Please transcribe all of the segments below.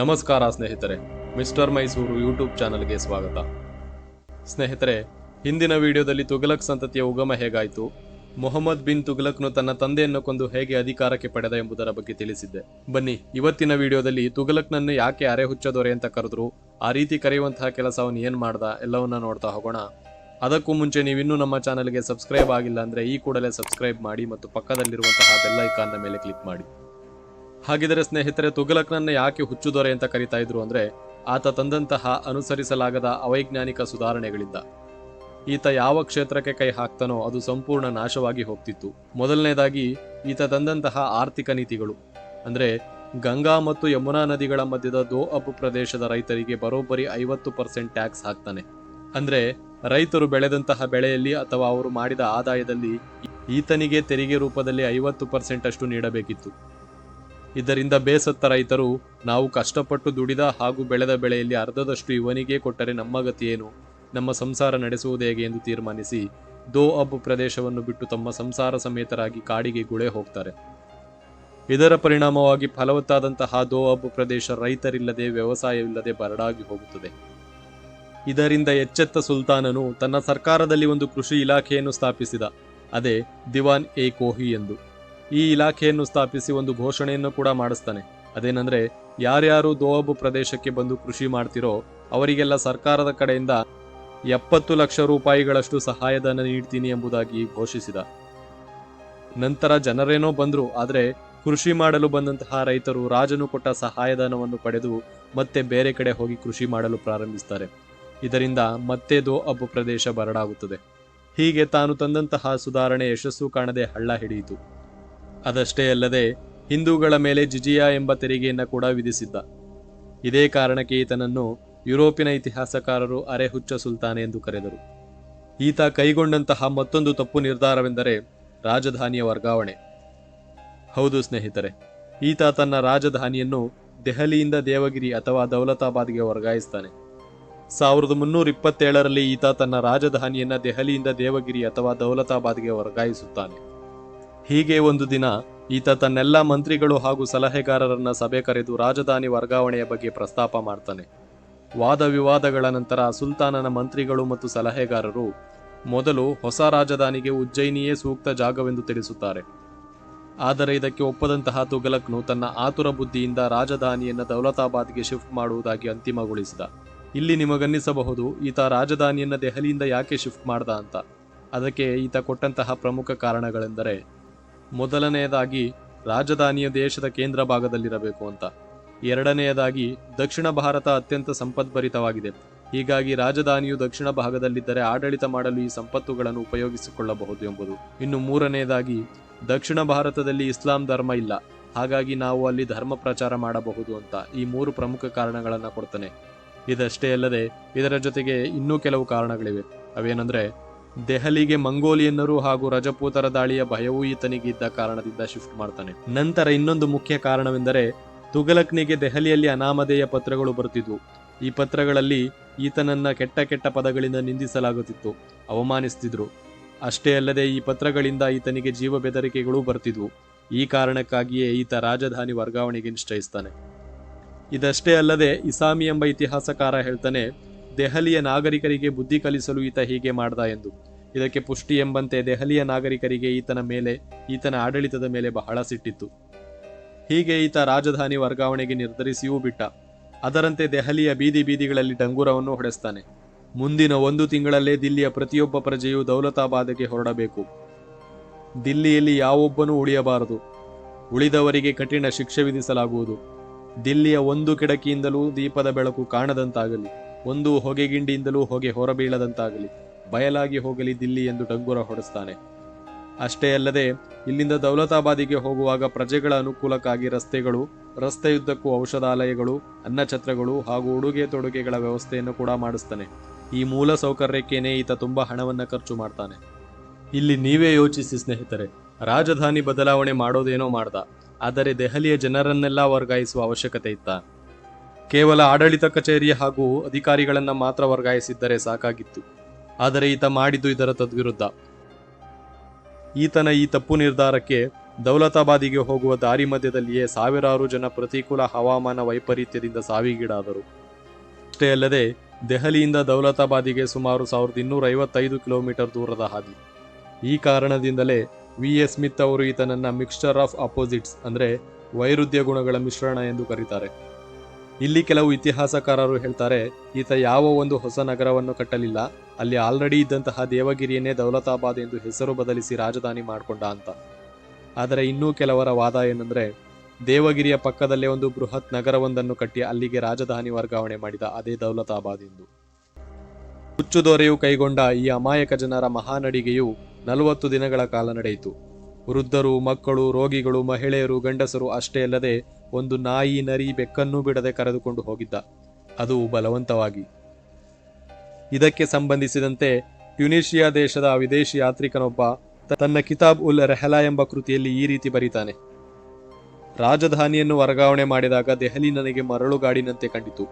ನಮಸ್ಕಾರ ಸ್ನೇಹಿತರೆ, mister Mysuru YouTube ಚಾನಲ್ಗೆ ಸ್ವಾಗತ. ಸ್ನೇಹಿತರೆ, ಹಿಂದಿನ ವಿಡಿಯೋದಲ್ಲಿ ತುಘಲಕ್ ಸಂತತಿಯ ಉಗಮ ಹೇಗಾಯಿತು? ಮೊಹಮ್ಮದ್ ಬಿನ್ ತುಘಲಕ್ನು ತನ್ನ ತಂದೆಯನ್ನು ಕೊಂದು ಹೇಗೆ ಅಧಿಕಾರಕ್ಕೆ ಪಡೆದ ಎಂಬುದರ ಬಗ್ಗೆ ತಿಳಿಸಿದ್ದೆ. ಬನ್ನಿ, ಇವತ್ತಿನ ವಿಡಿಯೋದಲ್ಲಿ ತುಘಲಕ್ನನ್ನು ಯಾಕೆ ಅರೆ ಹುಚ್ಚ ದೊರೆ ಅಂತ ಕರೆದ್ರು, ಆ ರೀತಿ ಕರೆಯುವಂತಹ ಕೆಲಸವನ್ನು ಏನು ಮಾಡ್ದ, ಎಲ್ಲವನ್ನ ನೋಡ್ತಾ ಹೋಗೋಣ. ಅದಕ್ಕೂ ಮುಂಚೆ ನೀವಿನ್ನೂ ನಮ್ಮ ಚಾನಲ್ಗೆ ಸಬ್ಸ್ಕ್ರೈಬ್ ಆಗಿಲ್ಲ ಅಂದ್ರೆ ಈ ಕೂಡಲೇ ಸಬ್ಸ್ಕ್ರೈಬ್ ಮಾಡಿ ಮತ್ತು ಪಕ್ಕದಲ್ಲಿರುವಂತಹ ಬೆಲ್ ಐಕಾನ್ನ ಮೇಲೆ ಕ್ಲಿಕ್ ಮಾಡಿ. ಹಾಗಿದ್ರೆ ಸ್ನೇಹಿತರೆ, ತುಘಲಕ್ನನ್ನ ಯಾಕೆ ಹುಚ್ಚು ದೊರೆ ಅಂತ ಕರಿತಾ ಇದ್ರು ಅಂದ್ರೆ, ಆತ ತಂದಂತಹ ಅನುಸರಿಸಲಾಗದ ಅವೈಜ್ಞಾನಿಕ ಸುಧಾರಣೆಗಳಿಂದ. ಈತ ಯಾವ ಕ್ಷೇತ್ರಕ್ಕೆ ಕೈ ಹಾಕ್ತಾನೋ ಅದು ಸಂಪೂರ್ಣ ನಾಶವಾಗಿ ಹೋಗ್ತಿತ್ತು. ಮೊದಲನೇದಾಗಿ, ಈತ ತಂದಂತಹ ಆರ್ಥಿಕ ನೀತಿಗಳು. ಅಂದ್ರೆ, ಗಂಗಾ ಮತ್ತು ಯಮುನಾ ನದಿಗಳ ಮಧ್ಯದ ದೋ ಅಬ್ ಪ್ರದೇಶದ ರೈತರಿಗೆ ಬರೋಬ್ಬರಿ ಐವತ್ತು ಪರ್ಸೆಂಟ್ ಟ್ಯಾಕ್ಸ್ ಹಾಕ್ತಾನೆ. ಅಂದ್ರೆ, ರೈತರು ಬೆಳೆದಂತಹ ಬೆಳೆಯಲ್ಲಿ ಅಥವಾ ಅವರು ಮಾಡಿದ ಆದಾಯದಲ್ಲಿ, ಈತನಿಗೆ ತೆರಿಗೆ ರೂಪದಲ್ಲಿ ಐವತ್ತು ಪರ್ಸೆಂಟ್ ಅಷ್ಟು ನೀಡಬೇಕಿತ್ತು. ಇದರಿಂದ ಬೇಸತ್ತ ರೈತರು, ನಾವು ಕಷ್ಟಪಟ್ಟು ದುಡಿದ ಹಾಗೂ ಬೆಳೆದ ಬೆಳೆಯಲ್ಲಿ ಅರ್ಧದಷ್ಟು ಇವನಿಗೆ ಕೊಟ್ಟರೆ ನಮ್ಮ ಗತಿಯೇನು ನಮ್ಮ ಸಂಸಾರ ನಡೆಸುವುದು ಹೇಗೆ ಎಂದು ತೀರ್ಮಾನಿಸಿ, ದೋ ಅಬ್ ಪ್ರದೇಶವನ್ನು ಬಿಟ್ಟು ತಮ್ಮ ಸಂಸಾರ ಸಮೇತರಾಗಿ ಕಾಡಿಗೆ ಗುಳೆ ಹೋಗ್ತಾರೆ. ಇದರ ಪರಿಣಾಮವಾಗಿ ಫಲವತ್ತಾದಂತಹ ದೋ ಅಬ್ ಪ್ರದೇಶ ರೈತರಿಲ್ಲದೆ ವ್ಯವಸಾಯವಿಲ್ಲದೆ ಬರಡಾಗಿ ಹೋಗುತ್ತದೆ. ಇದರಿಂದ ಎಚ್ಚೆತ್ತ ಸುಲ್ತಾನನು ತನ್ನ ಸರ್ಕಾರದಲ್ಲಿ ಒಂದು ಕೃಷಿ ಇಲಾಖೆಯನ್ನು ಸ್ಥಾಪಿಸಿದ, ಅದೇ ದಿವಾನ್ ಎ ಕೋಹಿ ಎಂದು. ಈ ಇಲಾಖೆಯನ್ನು ಸ್ಥಾಪಿಸಿ ಒಂದು ಘೋಷಣೆಯನ್ನು ಕೂಡ ಮಾಡಿಸ್ತಾನೆ. ಅದೇನಂದ್ರೆ, ಯಾರ್ಯಾರು ದೋಅಬ್ ಪ್ರದೇಶಕ್ಕೆ ಬಂದು ಕೃಷಿ ಮಾಡ್ತಿರೋ, ಅವರಿಗೆಲ್ಲ ಸರ್ಕಾರದ ಕಡೆಯಿಂದ ಎಪ್ಪತ್ತು ಲಕ್ಷ ರೂಪಾಯಿಗಳಷ್ಟು ಸಹಾಯಧನ ನೀಡ್ತೀನಿ ಎಂಬುದಾಗಿ ಘೋಷಿಸಿದ. ನಂತರ ಜನರೇನೋ ಬಂದ್ರು, ಆದರೆ ಕೃಷಿ ಮಾಡಲು ಬಂದಂತಹ ರೈತರು ರಾಜನು ಕೊಟ್ಟ ಸಹಾಯಧನವನ್ನು ಪಡೆದು ಮತ್ತೆ ಬೇರೆ ಕಡೆ ಹೋಗಿ ಕೃಷಿ ಮಾಡಲು ಪ್ರಾರಂಭಿಸ್ತಾರೆ. ಇದರಿಂದ ಮತ್ತೆ ದೋ ಅಬ್ಬು ಪ್ರದೇಶ ಬರಡಾಗುತ್ತದೆ. ಹೀಗೆ ತಾನು ತಂದಂತಹ ಸುಧಾರಣೆ ಯಶಸ್ಸು ಕಾಣದೆ ಹಳ್ಳ ಹಿಡಿಯಿತು. ಅದಷ್ಟೇ ಅಲ್ಲದೆ ಹಿಂದೂಗಳ ಮೇಲೆ ಜಿಜಿಯಾ ಎಂಬ ತೆರಿಗೆಯನ್ನು ಕೂಡ ವಿಧಿಸಿದ್ದ. ಇದೇ ಕಾರಣಕ್ಕೆ ಈತನನ್ನು ಯುರೋಪಿನ ಇತಿಹಾಸಕಾರರು ಅರೆಹುಚ್ಚ ಸುಲ್ತಾನೆ ಎಂದು ಕರೆದರು. ಈತ ಕೈಗೊಂಡಂತಹ ಮತ್ತೊಂದು ತಪ್ಪು ನಿರ್ಧಾರವೆಂದರೆ ರಾಜಧಾನಿಯ ವರ್ಗಾವಣೆ. ಹೌದು ಸ್ನೇಹಿತರೆ, ಈತ ತನ್ನ ರಾಜಧಾನಿಯನ್ನು ದೆಹಲಿಯಿಂದ ದೇವಗಿರಿ ಅಥವಾ ದೌಲತಾಬಾದ್ಗೆ ವರ್ಗಾಯಿಸ್ತಾನೆ. ಸಾವಿರದ ಮುನ್ನೂರ ಇಪ್ಪತ್ತೇಳರಲ್ಲಿ ಈತ ತನ್ನ ರಾಜಧಾನಿಯನ್ನು ದೆಹಲಿಯಿಂದ ದೇವಗಿರಿ ಅಥವಾ ದೌಲತಾಬಾದ್ಗೆ ವರ್ಗಾಯಿಸುತ್ತಾನೆ. ಹೀಗೆ ಒಂದು ದಿನ ಈತ ತನ್ನೆಲ್ಲ ಮಂತ್ರಿಗಳು ಹಾಗೂ ಸಲಹೆಗಾರರನ್ನ ಸಭೆ ಕರೆದು ರಾಜಧಾನಿ ವರ್ಗಾವಣೆಯ ಬಗ್ಗೆ ಪ್ರಸ್ತಾಪ ಮಾಡ್ತಾನೆ. ವಾದ ವಿವಾದಗಳ ನಂತರ ಸುಲ್ತಾನನ ಮಂತ್ರಿಗಳು ಮತ್ತು ಸಲಹೆಗಾರರು ಮೊದಲು ಹೊಸ ರಾಜಧಾನಿಗೆ ಉಜ್ಜಯಿನಿಯೇ ಸೂಕ್ತ ಜಾಗವೆಂದು ತಿಳಿಸುತ್ತಾರೆ. ಆದರೆ ಇದಕ್ಕೆ ಒಪ್ಪದಂತಹ ತುಘಲಕ್ನು ತನ್ನ ಆತುರ ಬುದ್ಧಿಯಿಂದ ರಾಜಧಾನಿಯನ್ನು ದೌಲತಾಬಾದ್ಗೆ ಶಿಫ್ಟ್ ಮಾಡುವುದಾಗಿ ಅಂತಿಮಗೊಳಿಸಿದ. ಇಲ್ಲಿ ನಿಮಗನ್ನಿಸಬಹುದು ಈತ ರಾಜಧಾನಿಯನ್ನು ದೆಹಲಿಯಿಂದ ಯಾಕೆ ಶಿಫ್ಟ್ ಮಾಡ್ದ ಅಂತ. ಅದಕ್ಕೆ ಈತ ಕೊಟ್ಟಂತಹ ಪ್ರಮುಖ ಕಾರಣಗಳೆಂದರೆ ಮೊದಲನೆಯದಾಗಿ ರಾಜಧಾನಿಯ ದೇಶದ ಕೇಂದ್ರ ಭಾಗದಲ್ಲಿರಬೇಕು ಅಂತ. ಎರಡನೆಯದಾಗಿ ದಕ್ಷಿಣ ಭಾರತ ಅತ್ಯಂತ ಸಂಪದ್ಭರಿತವಾಗಿದೆ. ಹೀಗಾಗಿ ರಾಜಧಾನಿಯು ದಕ್ಷಿಣ ಭಾಗದಲ್ಲಿದ್ದರೆ ಆಡಳಿತ ಮಾಡಲು ಈ ಸಂಪತ್ತುಗಳನ್ನು ಉಪಯೋಗಿಸಿಕೊಳ್ಳಬಹುದು ಎಂಬುದು. ಇನ್ನು ಮೂರನೆಯದಾಗಿ ದಕ್ಷಿಣ ಭಾರತದಲ್ಲಿ ಇಸ್ಲಾಂ ಧರ್ಮ ಇಲ್ಲ. ಹಾಗಾಗಿ ನಾವು ಅಲ್ಲಿ ಧರ್ಮ ಪ್ರಚಾರ ಮಾಡಬಹುದು ಅಂತ ಈ ಮೂರು ಪ್ರಮುಖ ಕಾರಣಗಳನ್ನು ಕೊಡ್ತಾನೆ. ಇದಷ್ಟೇ ಅಲ್ಲದೆ ಇದರ ಜೊತೆಗೆ ಇನ್ನೂ ಕೆಲವು ಕಾರಣಗಳಿವೆ. ಅವೇನಂದ್ರೆ ದೆಹಲಿಗೆ ಮಂಗೋಲಿಯನ್ನರು ಹಾಗೂ ರಜಪೂತರ ದಾಳಿಯ ಭಯವೂ ಈತನಿಗಿದ್ದ ಕಾರಣದಿಂದ ಶಿಫ್ಟ್ ಮಾಡ್ತಾನೆ. ನಂತರ ಇನ್ನೊಂದು ಮುಖ್ಯ ಕಾರಣವೆಂದರೆ, ತುಘಲಕ್ನಿಗೆ ದೆಹಲಿಯಲ್ಲಿ ಅನಾಮಧೇಯ ಪತ್ರಗಳು ಬರುತ್ತಿದ್ವು. ಈ ಪತ್ರಗಳಲ್ಲಿ ಈತನನ್ನ ಕೆಟ್ಟ ಕೆಟ್ಟ ಪದಗಳಿಂದ ನಿಂದಿಸಲಾಗುತ್ತಿತ್ತು. ಅವಮಾನಿಸ್ತಿದ್ರು. ಅಷ್ಟೇ ಅಲ್ಲದೆ ಈ ಪತ್ರಗಳಿಂದ ಈತನಿಗೆ ಜೀವ ಬೆದರಿಕೆಗಳೂ ಬರ್ತಿದ್ವು. ಈ ಕಾರಣಕ್ಕಾಗಿಯೇ ಈತ ರಾಜಧಾನಿ ವರ್ಗಾವಣೆಗೆ ನಿಶ್ಚಯಿಸ್ತಾನೆ. ಇದಷ್ಟೇ ಅಲ್ಲದೆ ಇಸಾಮಿ ಎಂಬ ಇತಿಹಾಸಕಾರ ಹೇಳ್ತಾನೆ ದೆಹಲಿಯ ನಾಗರಿಕರಿಗೆ ಬುದ್ಧಿ ಕಲಿಸಲು ಈತ ಹೀಗೆ ಮಾಡ್ದ ಎಂದು. ಇದಕ್ಕೆ ಪುಷ್ಟಿ ಎಂಬಂತೆ ದೆಹಲಿಯ ನಾಗರಿಕರಿಗೆ ಈತನ ಮೇಲೆ, ಈತನ ಆಡಳಿತದ ಮೇಲೆ ಬಹಳ ಸಿಟ್ಟಿತ್ತು. ಹೀಗೆ ಈತ ರಾಜಧಾನಿ ವರ್ಗಾವಣೆಗೆ ನಿರ್ಧರಿಸಿಯೂ ಬಿಟ್ಟ. ಅದರಂತೆ ದೆಹಲಿಯ ಬೀದಿ ಬೀದಿಗಳಲ್ಲಿ ಡಂಗೂರವನ್ನು ಹೊಡೆಸ್ತಾನೆ. ಮುಂದಿನ ಒಂದು ತಿಂಗಳಲ್ಲೇ ದಿಲ್ಲಿಯ ಪ್ರತಿಯೊಬ್ಬ ಪ್ರಜೆಯು ದೌಲತಾಬಾದ್ಗೆ ಹೊರಡಬೇಕು. ದಿಲ್ಲಿಯಲ್ಲಿ ಯಾವೊಬ್ಬನೂ ಉಳಿಯಬಾರದು. ಉಳಿದವರಿಗೆ ಕಠಿಣ ಶಿಕ್ಷೆ ವಿಧಿಸಲಾಗುವುದು. ದಿಲ್ಲಿಯ ಒಂದು ಕಿಡಕಿಯಿಂದಲೂ ದೀಪದ ಬೆಳಕು ಕಾಣದಂತಾಗಲಿ. ಒಂದು ಹೊಗೆಗಿಂಡಿಯಿಂದಲೂ ಹೊಗೆ ಹೊರಬೀಳದಂತಾಗಲಿ. ಬಯಲಾಗಿ ಹೋಗಲಿ ದಿಲ್ಲಿ ಎಂದು ಡಂಗುರ ಹೊಡೆಸ್ತಾನೆ. ಅಷ್ಟೇ ಅಲ್ಲದೆ, ಇಲ್ಲಿಂದ ದೌಲತಾಬಾದಿಗೆ ಹೋಗುವಾಗ ಪ್ರಜೆಗಳ ಅನುಕೂಲಕ್ಕಾಗಿ ರಸ್ತೆಗಳು, ರಸ್ತೆಯುದ್ದಕ್ಕೂ ಔಷಧಾಲಯಗಳು, ಅನ್ನಛತ್ರಗಳು ಹಾಗೂ ಉಡುಗೆ ತೊಡುಗೆಗಳ ವ್ಯವಸ್ಥೆಯನ್ನು ಕೂಡ ಮಾಡಿಸ್ತಾನೆ. ಈ ಮೂಲ ಸೌಕರ್ಯಕ್ಕೇನೆ ಈತ ತುಂಬಾ ಹಣವನ್ನು ಖರ್ಚು ಮಾಡ್ತಾನೆ. ಇಲ್ಲಿ ನೀವೇ ಯೋಚಿಸಿ ಸ್ನೇಹಿತರೆ, ರಾಜಧಾನಿ ಬದಲಾವಣೆ ಮಾಡೋದೇನೋ ಮಾಡ್ದ, ಆದರೆ ದೆಹಲಿಯ ಜನರನ್ನೆಲ್ಲ ವರ್ಗಾಯಿಸುವ ಅವಶ್ಯಕತೆ ಇತ್ತ? ಕೇವಲ ಆಡಳಿತ ಕಚೇರಿ ಹಾಗೂ ಅಧಿಕಾರಿಗಳನ್ನು ಮಾತ್ರ ವರ್ಗಾಯಿಸಿದ್ದರೆ ಸಾಕಾಗಿತ್ತು. ಆದರೆ ಈತ ಮಾಡಿದ್ದು ಇದರ ತದ್ವಿರುದ್ಧ. ಈತನ ಈ ತಪ್ಪು ನಿರ್ಧಾರಕ್ಕೆ ದೌಲತಾಬಾದಿಗೆ ಹೋಗುವ ದಾರಿ ಮಧ್ಯದಲ್ಲಿಯೇ ಸಾವಿರಾರು ಜನ ಪ್ರತಿಕೂಲ ಹವಾಮಾನ ವೈಪರೀತ್ಯದಿಂದ ಸಾವಿಗೀಡಾದರು. ಅಷ್ಟೇ ಅಲ್ಲದೆ, ದೆಹಲಿಯಿಂದ ದೌಲತಾಬಾದಿಗೆ ಸುಮಾರು ಸಾವಿರದ ಇನ್ನೂರ ಐವತ್ತೈದು ಕಿಲೋಮೀಟರ್ ದೂರದ ಹಾದಿ. ಈ ಕಾರಣದಿಂದಲೇ ವಿ. ಎಸ್. ಸ್ಮಿತ್ ಅವರು ಈತನನ್ನು ಮಿಕ್ಸ್ಚರ್ ಆಫ್ ಅಪೋಸಿಟ್ಸ್ ಅಂದರೆ ವೈರುಧ್ಯ ಗುಣಗಳ ಮಿಶ್ರಣ ಎಂದು ಕರೀತಾರೆ. ಇಲ್ಲಿ ಕೆಲವು ಇತಿಹಾಸಕಾರರು ಹೇಳ್ತಾರೆ, ಈತ ಯಾವ ಒಂದು ಹೊಸ ನಗರವನ್ನು ಕಟ್ಟಲಿಲ್ಲ, ಅಲ್ಲಿ ಆಲ್ರೆಡಿ ಇದ್ದಂತಹ ದೇವಗಿರಿಯನ್ನೇ ದೌಲತಾಬಾದ್ ಎಂದು ಹೆಸರು ಬದಲಿಸಿ ರಾಜಧಾನಿ ಮಾಡಿಕೊಂಡ ಅಂತ. ಆದರೆ ಇನ್ನೂ ಕೆಲವರ ವಾದ ಏನಂದ್ರೆ, ದೇವಗಿರಿಯ ಪಕ್ಕದಲ್ಲೇ ಒಂದು ಬೃಹತ್ ನಗರವೊಂದನ್ನು ಕಟ್ಟಿ ಅಲ್ಲಿಗೆ ರಾಜಧಾನಿ ವರ್ಗಾವಣೆ ಮಾಡಿದ ಅದೇ ದೌಲತಾಬಾದ್ ಎಂದು ಹುಚ್ಚು ದೊರೆಯು ಕೈಗೊಂಡ ಈ ಅಮಾಯಕ ಜನರ ಮಹಾನಡಿಗೆಯು ನಲವತ್ತು ದಿನಗಳ ಕಾಲ ನಡೆಯಿತು. ವೃದ್ಧರು, ಮಕ್ಕಳು, ರೋಗಿಗಳು, ಮಹಿಳೆಯರು, ಗಂಡಸರು ಅಷ್ಟೇ ಅಲ್ಲದೆ ಒಂದು ನಾಯಿ ನರಿ ಬೆಕ್ಕನ್ನೂ ಬಿಡದೆ ಕರೆದುಕೊಂಡು ಹೋಗಿದ್ದ. ಅದು ಬಲವಂತವಾಗಿ, ಇದಕ್ಕೆ ಸಂಬಂಧಿಸಿದಂತೆ ಟ್ಯುನೀಷಿಯಾ ದೇಶದ ವಿದೇಶಿ ಯಾತ್ರಿಕನೊಬ್ಬ ತನ್ನ ಕಿತಾಬ್ ಉಲ್ ರೆಹಲಾ ಎಂಬ ಕೃತಿಯಲ್ಲಿ ಈ ರೀತಿ ಬರೀತಾನೆ. ರಾಜಧಾನಿಯನ್ನು ವರ್ಗಾವಣೆ ಮಾಡಿದಾಗ ದೆಹಲಿ ನನಗೆ ಮರಳುಗಾಡಿನಂತೆ ಕಂಡಿತು.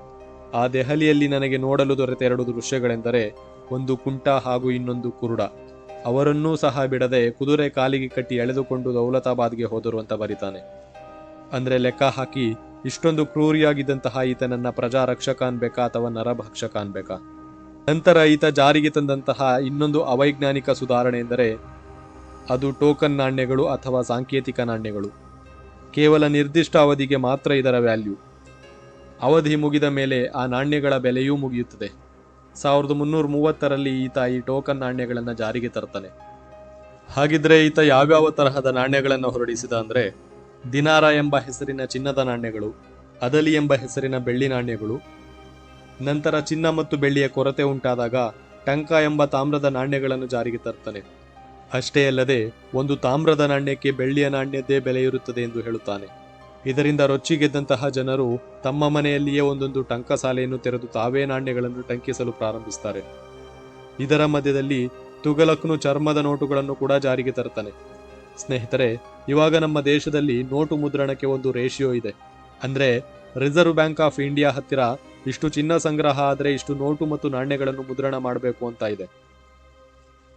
ಆ ದೆಹಲಿಯಲ್ಲಿ ನನಗೆ ನೋಡಲು ದೊರೆತ ಎರಡು ದೃಶ್ಯಗಳೆಂದರೆ ಒಂದು ಕುಂಟ ಹಾಗೂ ಇನ್ನೊಂದು ಕುರುಡ. ಅವರನ್ನೂ ಸಹ ಬಿಡದೆ ಕುದುರೆ ಕಾಲಿಗೆ ಕಟ್ಟಿ ಎಳೆದುಕೊಂಡು ದೌಲತಾಬಾದ್ಗೆ ಹೋದರು ಅಂತ ಬರಿತಾನೆ. ಅಂದ್ರೆ ಲೆಕ್ಕ ಹಾಕಿ, ಇಷ್ಟೊಂದು ಕ್ರೂರಿಯಾಗಿದ್ದಂತಹ ಈತನನ್ನ ನನ್ನ ರಕ್ಷಕ ಅನ್ಬೇಕಾ ಅಥವಾ ನರಭಕ್ಷಕ ಅನ್ಬೇಕಾ ನಂತರ ಈತ ಜಾರಿಗೆ ತಂದಂತಹ ಇನ್ನೊಂದು ಅವೈಜ್ಞಾನಿಕ ಸುಧಾರಣೆ ಎಂದರೆ, ಅದು ಟೋಕನ್ ನಾಣ್ಯಗಳು ಅಥವಾ ಸಾಂಕೇತಿಕ ನಾಣ್ಯಗಳು. ಕೇವಲ ನಿರ್ದಿಷ್ಟ ಅವಧಿಗೆ ಮಾತ್ರ ಇದರ ವ್ಯಾಲ್ಯೂ. ಅವಧಿ ಮುಗಿದ ಮೇಲೆ ಆ ನಾಣ್ಯಗಳ ಬೆಲೆಯೂ ಮುಗಿಯುತ್ತದೆ. ಸಾವಿರದ ಮುನ್ನೂರ ಮೂವತ್ತರಲ್ಲಿ ಈತ ಈ ಟೋಕನ್ ನಾಣ್ಯಗಳನ್ನು ಜಾರಿಗೆ ತರ್ತಾನೆ. ಹಾಗಿದ್ರೆ ಈತ ಯಾವ್ಯಾವ ತರಹದ ನಾಣ್ಯಗಳನ್ನು ಹೊರಡಿಸಿದ ಅಂದ್ರೆ ದಿನಾರ ಎಂಬ ಹೆಸರಿನ ಚಿನ್ನದ ನಾಣ್ಯಗಳು, ಅದಲಿ ಎಂಬ ಹೆಸರಿನ ಬೆಳ್ಳಿ ನಾಣ್ಯಗಳು. ನಂತರ ಚಿನ್ನ ಮತ್ತು ಬೆಳ್ಳಿಯ ಕೊರತೆ ಉಂಟಾದಾಗ ಟಂಕ ಎಂಬ ತಾಮ್ರದ ನಾಣ್ಯಗಳನ್ನು ಜಾರಿಗೆ ತರ್ತಾನೆ. ಅಷ್ಟೇ ಅಲ್ಲದೆ ಒಂದು ತಾಮ್ರದ ನಾಣ್ಯಕ್ಕೆ ಬೆಳ್ಳಿಯ ನಾಣ್ಯದ್ದೇ ಬೆಲೆ ಇರುತ್ತದೆ ಎಂದು ಹೇಳುತ್ತಾನೆ. ಇದರಿಂದ ರೊಚ್ಚಿಗೆದ್ದಂತಹ ಜನರು ತಮ್ಮ ಮನೆಯಲ್ಲಿಯೇ ಒಂದೊಂದು ಟಂಕಸಾಲೆಯನ್ನು ತೆರೆದು ತಾವೇ ನಾಣ್ಯಗಳನ್ನು ಟಂಕಿಸಲು ಪ್ರಾರಂಭಿಸುತ್ತಾರೆ ಇದರ ಮಧ್ಯದಲ್ಲಿ ತುಗಲಕ್ನು ಚರ್ಮದ ನೋಟುಗಳನ್ನು ಕೂಡ ಜಾರಿಗೆ ತರ್ತಾನೆ. ಸ್ನೇಹಿತರೆ, ಇವಾಗ ನಮ್ಮ ದೇಶದಲ್ಲಿ ನೋಟು ಮುದ್ರಣಕ್ಕೆ ಒಂದು ರೇಷಿಯೋ ಇದೆ. ಅಂದ್ರೆ, ರಿಸರ್ವ್ ಬ್ಯಾಂಕ್ ಆಫ್ ಇಂಡಿಯಾ ಹತ್ತಿರ ಇಷ್ಟು ಚಿನ್ನ ಸಂಗ್ರಹ ಆದರೆ ಇಷ್ಟು ನೋಟು ಮತ್ತು ನಾಣ್ಯಗಳನ್ನು ಮುದ್ರಣ ಮಾಡಬೇಕು ಅಂತ ಇದೆ.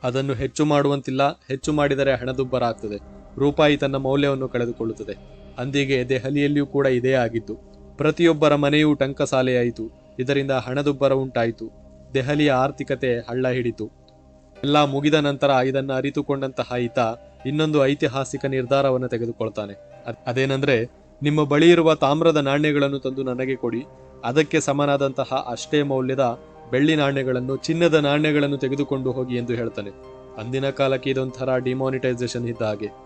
ಅದನ್ನು ಹೆಚ್ಚು ಮಾಡುವಂತಿಲ್ಲ, ಹೆಚ್ಚು ಮಾಡಿದರೆ ಹಣದುಬ್ಬರ ಆಗ್ತದೆ. ರೂಪಾಯಿ ತನ್ನ ಮೌಲ್ಯವನ್ನು ಕಳೆದುಕೊಳ್ಳುತ್ತದೆ. ಅಂದಿಗೆ ದೆಹಲಿಯಲ್ಲಿಯೂ ಕೂಡ ಇದೇ ಆಗಿತ್ತು. ಪ್ರತಿಯೊಬ್ಬರ ಮನೆಯೂ ಟಂಕಸಾಲೆಯಾಯಿತು. ಇದರಿಂದ ಹಣದುಬ್ಬರ ಉಂಟಾಯಿತು. ದೆಹಲಿಯ ಆರ್ಥಿಕತೆ ಹಳ್ಳ ಹಿಡಿತು. ಎಲ್ಲ ಮುಗಿದ ನಂತರ ಇದನ್ನು ಅರಿತುಕೊಂಡಂತಹ ಈತ ಇನ್ನೊಂದು ಐತಿಹಾಸಿಕ ನಿರ್ಧಾರವನ್ನು ತೆಗೆದುಕೊಳ್ತಾನೆ. ಅದ್- ಅದೇನೆಂದ್ರೆ, ನಿಮ್ಮ ಬಳಿ ಇರುವ ತಾಮ್ರದ ನಾಣ್ಯಗಳನ್ನು ತಂದು ನನಗೆ ಕೊಡಿ. ಅದಕ್ಕೆ ಸಮನಾದಂತಹ ಅಷ್ಟೇ ಮೌಲ್ಯದ ಬೆಳ್ಳಿ ನಾಣ್ಯಗಳನ್ನು, ಚಿನ್ನದ ನಾಣ್ಯಗಳನ್ನು ತೆಗೆದುಕೊಂಡು ಹೋಗಿ ಎಂದು ಹೇಳ್ತಾನೆ. ಅಂದಿನ ಕಾಲಕ್ಕೆ ಇದೊಂಥರ ಡಿಮಾನಿಟೈಸೇಷನ್ ಇದ್ದ ಹಾಗೆ.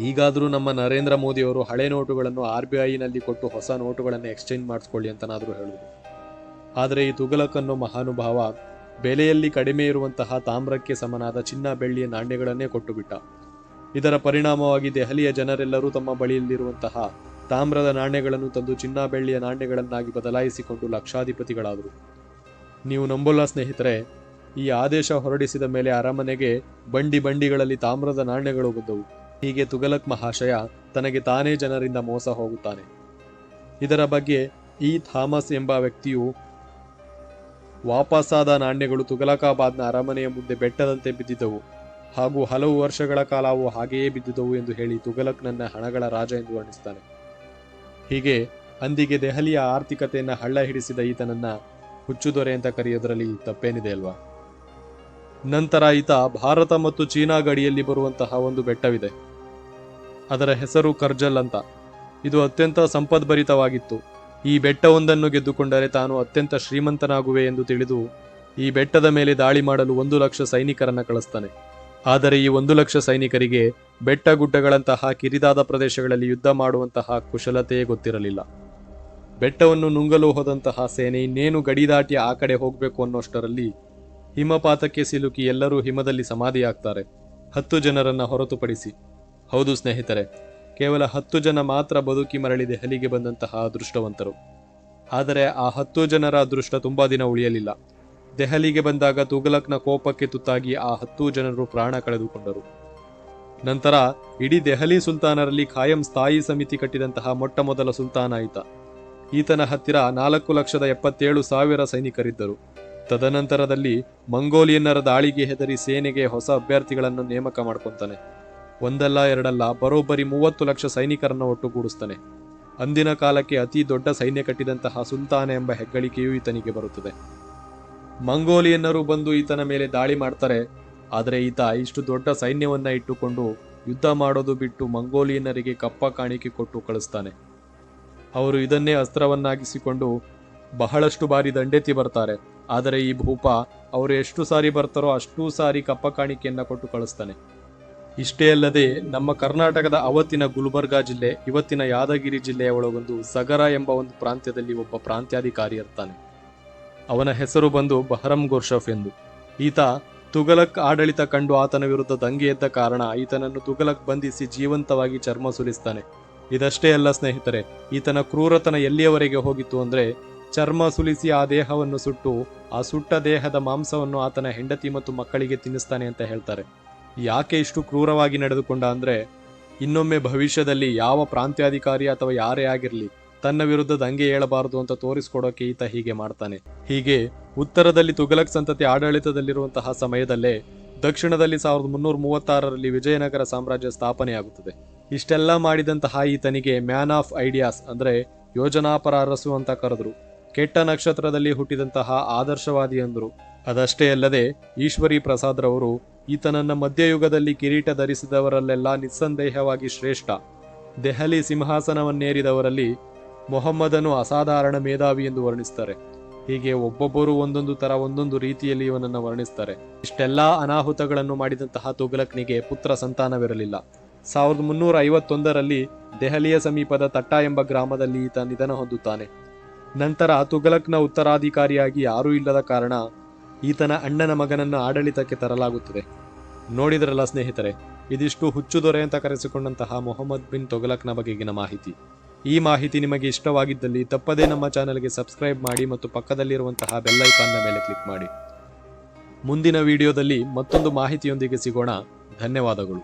ಈಗಾದರೂ ನಮ್ಮ ನರೇಂದ್ರ ಮೋದಿಯವರು ಹಳೆ ನೋಟುಗಳನ್ನು ಆರ್ ಬಿ ಐನಲ್ಲಿ ಕೊಟ್ಟು ಹೊಸ ನೋಟುಗಳನ್ನು ಎಕ್ಸ್ಚೇಂಜ್ ಮಾಡಿಸ್ಕೊಳ್ಳಿ ಅಂತನಾದರೂ ಹೇಳುವುದು. ಆದರೆ ಈ ತುಗಲಕ್ ಅನ್ನೋ ಮಹಾನುಭಾವ ಬೆಲೆಯಲ್ಲಿ ಕಡಿಮೆ ಇರುವಂತಹ ತಾಮ್ರಕ್ಕೆ ಸಮನಾದ ಚಿನ್ನ ಬೆಳ್ಳಿಯ ನಾಣ್ಯಗಳನ್ನೇ ಕೊಟ್ಟುಬಿಟ್ಟ. ಇದರ ಪರಿಣಾಮವಾಗಿ ದೆಹಲಿಯ ಜನರೆಲ್ಲರೂ ತಮ್ಮ ಬಳಿಯಲ್ಲಿರುವಂತಹ ತಾಮ್ರದ ನಾಣ್ಯಗಳನ್ನು ತಂದು ಚಿನ್ನ ಬೆಳ್ಳಿಯ ನಾಣ್ಯಗಳನ್ನಾಗಿ ಬದಲಾಯಿಸಿಕೊಂಡು ಲಕ್ಷಾಧಿಪತಿಗಳಾದರು. ನೀವು ನಂಬಲ್ಲ ಸ್ನೇಹಿತರೆ, ಈ ಆದೇಶ ಹೊರಡಿಸಿದ ಮೇಲೆ ಅರಮನೆಗೆ ಬಂಡಿ ಬಂಡಿಗಳಲ್ಲಿ ತಾಮ್ರದ ನಾಣ್ಯಗಳು ಬಂದವು. ಹೀಗೆ ತುಗಲಕ್ ಮಹಾಶಯ ತನಗೆ ತಾನೇ ಜನರಿಂದ ಮೋಸ ಹೋಗುತ್ತಾನೆ. ಇದರ ಬಗ್ಗೆ ಈ ಥಾಮಸ್ ಎಂಬ ವ್ಯಕ್ತಿಯು ವಾಪಸ್ಸಾದ ನಾಣ್ಯಗಳು ತುಗಲಕಾಬಾದ್ನ ಅರಮನೆಯ ಮುಂದೆ ಬೆಟ್ಟದಂತೆ ಬಿದ್ದಿದ್ದವು. ಹಾಗೂ ಹಲವು ವರ್ಷಗಳ ಕಾಲ ಅವು ಹಾಗೆಯೇ ಬಿದ್ದಿದ್ದವು ಎಂದು ಹೇಳಿ ತುಗಲಕ್ ನನ್ನ ಹಣಗಳ ರಾಜ ಎಂದು ವರ್ಣಿಸ್ತಾನೆ. ಹೀಗೆ ಅಂದಿಗೆ ದೆಹಲಿಯ ಆರ್ಥಿಕತೆಯನ್ನು ಹಳ್ಳ ಹಿಡಿಸಿದ ಈತನನ್ನ ಹುಚ್ಚುದೊರೆ ಅಂತ ಕರೆಯೋದರಲ್ಲಿ ತಪ್ಪೇನಿದೆ ಅಲ್ವಾ? ನಂತರ ಈತ ಭಾರತ ಮತ್ತು ಚೀನಾ ಗಡಿಯಲ್ಲಿ ಬರುವಂತಹ ಒಂದು ಬೆಟ್ಟವಿದೆ. ಅದರ ಹೆಸರು ಕರ್ಜಲ್ ಅಂತ. ಇದು ಅತ್ಯಂತ ಸಂಪದ್ಭರಿತವಾಗಿತ್ತು. ಈ ಬೆಟ್ಟವೊಂದನ್ನು ಗೆದ್ದುಕೊಂಡರೆ ತಾನು ಅತ್ಯಂತ ಶ್ರೀಮಂತನಾಗುವೆ ಎಂದು ತಿಳಿದು ಈ ಬೆಟ್ಟದ ಮೇಲೆ ದಾಳಿ ಮಾಡಲು ಒಂದು ಲಕ್ಷ ಸೈನಿಕರನ್ನು ಕಳಿಸ್ತಾನೆ. ಆದರೆ ಈ ಒಂದು ಲಕ್ಷ ಸೈನಿಕರಿಗೆ ಬೆಟ್ಟ ಗುಡ್ಡಗಳಂತಹ ಕಿರಿದಾದ ಪ್ರದೇಶಗಳಲ್ಲಿ ಯುದ್ಧ ಮಾಡುವಂತಹ ಕುಶಲತೆಯೇ ಗೊತ್ತಿರಲಿಲ್ಲ. ಬೆಟ್ಟವನ್ನು ನುಂಗಲು ಹೋದಂತಹ ಸೇನೆ ಇನ್ನೇನು ಗಡಿ ದಾಟಿ ಆ ಕಡೆ ಹೋಗಬೇಕು ಅನ್ನೋಷ್ಟರಲ್ಲಿ ಹಿಮಪಾತಕ್ಕೆ ಸಿಲುಕಿ ಎಲ್ಲರೂ ಹಿಮದಲ್ಲಿ ಸಮಾಧಿಯಾಗ್ತಾರೆ. ಹತ್ತು ಜನರನ್ನ ಹೊರತುಪಡಿಸಿ. ಹೌದು ಸ್ನೇಹಿತರೆ ಕೇವಲ ಹತ್ತು ಜನ ಮಾತ್ರ ಬದುಕಿ ಮರಳಿ ದೆಹಲಿಗೆ ಬಂದಂತಹ ಅದೃಷ್ಟವಂತರು. ಆದರೆ ಆ ಹತ್ತು ಜನರ ಅದೃಷ್ಟ ತುಂಬಾ ದಿನ ಉಳಿಯಲಿಲ್ಲ. ದೆಹಲಿಗೆ ಬಂದಾಗ ತುಗಲಕ್ನ ಕೋಪಕ್ಕೆ ತುತ್ತಾಗಿ ಆ ಹತ್ತು ಜನರು ಪ್ರಾಣ ಕಳೆದುಕೊಂಡರು. ನಂತರ ಇಡೀ ದೆಹಲಿ ಸುಲ್ತಾನರಲ್ಲಿ ಖಾಯಂ ಸ್ಥಾಯಿ ಸಮಿತಿ ಕಟ್ಟಿದಂತಹ ಮೊಟ್ಟ ಮೊದಲ ಸುಲ್ತಾನ ಆಯಿತ. ಈತನ ಹತ್ತಿರ ನಾಲ್ಕು ಲಕ್ಷದ ಎಪ್ಪತ್ತೇಳು ಸಾವಿರ ಸೈನಿಕರಿದ್ದರು. ತದನಂತರದಲ್ಲಿ ಮಂಗೋಲಿಯನ್ನರ ದಾಳಿಗೆ ಹೆದರಿ ಸೇನೆಗೆ ಹೊಸ ಅಭ್ಯರ್ಥಿಗಳನ್ನು ನೇಮಕ ಮಾಡ್ಕೊಂತಾನೆ. ಒಂದಲ್ಲ ಎರಡಲ್ಲ ಬರೋಬ್ಬರಿ ಮೂವತ್ತು ಲಕ್ಷ ಸೈನಿಕರನ್ನು ಒಟ್ಟುಗೂಡಿಸ್ತಾನೆ ಅಂದಿನ ಕಾಲಕ್ಕೆ ಅತಿ ದೊಡ್ಡ ಸೈನ್ಯ ಕಟ್ಟಿದಂತಹ ಸುಲ್ತಾನ ಎಂಬ ಹೆಗ್ಗಳಿಕೆಯೂ ಈತನಿಗೆ ಬರುತ್ತದೆ. ಮಂಗೋಲಿಯನ್ನರು ಬಂದು ಈತನ ಮೇಲೆ ದಾಳಿ ಮಾಡ್ತಾರೆ, ಆದರೆ ಈತ ಇಷ್ಟು ದೊಡ್ಡ ಸೈನ್ಯವನ್ನ ಇಟ್ಟುಕೊಂಡು ಯುದ್ಧ ಮಾಡೋದು ಬಿಟ್ಟು ಮಂಗೋಲಿಯನ್ನರಿಗೆ ಕಪ್ಪ ಕಾಣಿಕೆ ಕೊಟ್ಟು ಕಳಿಸ್ತಾನೆ. ಅವರು ಇದನ್ನೇ ಅಸ್ತ್ರವನ್ನಾಗಿಸಿಕೊಂಡು ಬಹಳಷ್ಟು ಬಾರಿ ದಂಡೆತ್ತಿ ಬರ್ತಾರೆ, ಆದರೆ ಈ ಭೂಪ ಅವರು ಎಷ್ಟು ಸಾರಿ ಬರ್ತಾರೋ ಅಷ್ಟೂ ಸಾರಿ ಕಪ್ಪ ಕಾಣಿಕೆಯನ್ನ ಕೊಟ್ಟು ಕಳಿಸ್ತಾನೆ. ಇಷ್ಟೇ ಅಲ್ಲದೆ ನಮ್ಮ ಕರ್ನಾಟಕದ ಅವತ್ತಿನ ಗುಲ್ಬರ್ಗಾ ಜಿಲ್ಲೆ, ಇವತ್ತಿನ ಯಾದಗಿರಿ ಜಿಲ್ಲೆಯ ಒಳಗೊಂದು ಸಗರ ಎಂಬ ಒಂದು ಪ್ರಾಂತ್ಯದಲ್ಲಿ ಒಬ್ಬ ಪ್ರಾಂತ್ಯಾಧಿಕಾರಿ ಇರ್ತಾನೆ. ಅವನ ಹೆಸರು ಬಂದು ಬಹರಂ ಗೋರ್ಷಫ್ ಎಂದು. ಈತ ತುಗಲಕ್ ಆಡಳಿತ ಕಂಡು ಆತನ ವಿರುದ್ಧ ದಂಗೆ ಎದ್ದ ಕಾರಣ ಈತನನ್ನು ತುಗಲಕ್ ಬಂಧಿಸಿ ಜೀವಂತವಾಗಿ ಚರ್ಮ ಸುಲಿಸ್ತಾನೆ. ಇದಷ್ಟೇ ಅಲ್ಲ ಸ್ನೇಹಿತರೆ, ಈತನ ಕ್ರೂರತನ ಎಲ್ಲಿಯವರೆಗೆ ಹೋಗಿತ್ತು ಅಂದ್ರೆ ಚರ್ಮ ಸುಲಿಸಿ ಆ ದೇಹವನ್ನು ಸುಟ್ಟು ಆ ಸುಟ್ಟ ದೇಹದ ಮಾಂಸವನ್ನು ಆತನ ಹೆಂಡತಿ ಮತ್ತು ಮಕ್ಕಳಿಗೆ ತಿನ್ನಿಸ್ತಾನೆ ಅಂತ ಹೇಳ್ತಾರೆ. ಯಾಕೆ ಇಷ್ಟು ಕ್ರೂರವಾಗಿ ನಡೆದುಕೊಂಡ ಅಂದರೆ, ಇನ್ನೊಮ್ಮೆ ಭವಿಷ್ಯದಲ್ಲಿ ಯಾವ ಪ್ರಾಂತ್ಯಾಧಿಕಾರಿ ಅಥವಾ ಯಾರೇ ಆಗಿರಲಿ, ತನ್ನ ವಿರುದ್ಧ ದಂಗೆ ಏಳಬಾರದು ಅಂತ ತೋರಿಸ್ಕೊಡೋಕೆ ಈತ ಹೀಗೆ ಮಾಡ್ತಾನೆ. ಹೀಗೆ ಉತ್ತರದಲ್ಲಿ ತುಗಲಕ್ ಸಂತತಿ ಆಡಳಿತದಲ್ಲಿರುವಂತಹ ಸಮಯದಲ್ಲೇ ದಕ್ಷಿಣದಲ್ಲಿ ಸಾವಿರದ ಮುನ್ನೂರ ಮೂವತ್ತಾರರಲ್ಲಿ ವಿಜಯನಗರ ಸಾಮ್ರಾಜ್ಯ ಸ್ಥಾಪನೆಯಾಗುತ್ತದೆ. ಇಷ್ಟೆಲ್ಲ ಮಾಡಿದಂತಹ ಈತನಿಗೆ ಮ್ಯಾನ್ ಆಫ್ ಐಡಿಯಾಸ್ ಅಂದರೆ ಯೋಜನಾಪರ ಅರಸು ಅಂತ ಕರೆದ್ರು. ಕೆಟ್ಟ ನಕ್ಷತ್ರದಲ್ಲಿ ಹುಟ್ಟಿದಂತಹ ಆದರ್ಶವಾದಿ ಅಂದರು. ಅದಷ್ಟೇ ಅಲ್ಲದೆ ಈಶ್ವರಿ ಪ್ರಸಾದ್ರವರು ಈತನನ್ನ ಮಧ್ಯಯುಗದಲ್ಲಿ ಕಿರೀಟ ಧರಿಸಿದವರಲ್ಲೆಲ್ಲ ನಿಸ್ಸಂದೇಹವಾಗಿ ಶ್ರೇಷ್ಠ. ದೆಹಲಿ ಸಿಂಹಾಸನವನ್ನೇರಿದವರಲ್ಲಿ ಮೊಹಮ್ಮದನು ಅಸಾಧಾರಣ ಮೇಧಾವಿ ಎಂದು ವರ್ಣಿಸ್ತಾರೆ. ಹೀಗೆ ಒಬ್ಬೊಬ್ಬರು ಒಂದೊಂದು ತರ ಒಂದೊಂದು ರೀತಿಯಲ್ಲಿ ಇವನನ್ನು ವರ್ಣಿಸ್ತಾರೆ. ಇಷ್ಟೆಲ್ಲಾ ಅನಾಹುತಗಳನ್ನು ಮಾಡಿದಂತಹ ತುಘಲಕ್ನಿಗೆ ಪುತ್ರ ಸಂತಾನವಿರಲಿಲ್ಲ. ಸಾವಿರದ ಮುನ್ನೂರ ಐವತ್ತೊಂದರಲ್ಲಿ ದೆಹಲಿಯ ಸಮೀಪದ ತಟ್ಟ ಎಂಬ ಗ್ರಾಮದಲ್ಲಿ ಈತ ನಿಧನ ಹೊಂದುತ್ತಾನೆ. ನಂತರ ತುಘಲಕ್ನ ಉತ್ತರಾಧಿಕಾರಿಯಾಗಿ ಯಾರೂ ಇಲ್ಲದ ಕಾರಣ ಈತನ ಅಣ್ಣನ ಮಗನನ್ನು ಆಡಳಿತಕ್ಕೆ ತರಲಾಗುತ್ತದೆ. ನೋಡಿದರಲ್ಲ ಸ್ನೇಹಿತರೆ, ಇದಿಷ್ಟು ಹುಚ್ಚು ದೊರೆ ಅಂತ ಕರೆಸಿಕೊಂಡಂತಹ ಮೊಹಮ್ಮದ್ ಬಿನ್ ತೊಗಲಕ್ನ ಬಗೆಗಿನ ಮಾಹಿತಿ. ಈ ಮಾಹಿತಿ ನಿಮಗೆ ಇಷ್ಟವಾಗಿದ್ದಲ್ಲಿ ತಪ್ಪದೇ ನಮ್ಮ ಚಾನೆಲ್ಗೆ ಸಬ್ಸ್ಕ್ರೈಬ್ ಮಾಡಿ ಮತ್ತು ಪಕ್ಕದಲ್ಲಿರುವಂತಹ ಬೆಲ್ ಐಕಾನ್ನ ಮೇಲೆ ಕ್ಲಿಕ್ ಮಾಡಿ. ಮುಂದಿನ ವಿಡಿಯೋದಲ್ಲಿ ಮತ್ತೊಂದು ಮಾಹಿತಿಯೊಂದಿಗೆ ಸಿಗೋಣ. ಧನ್ಯವಾದಗಳು.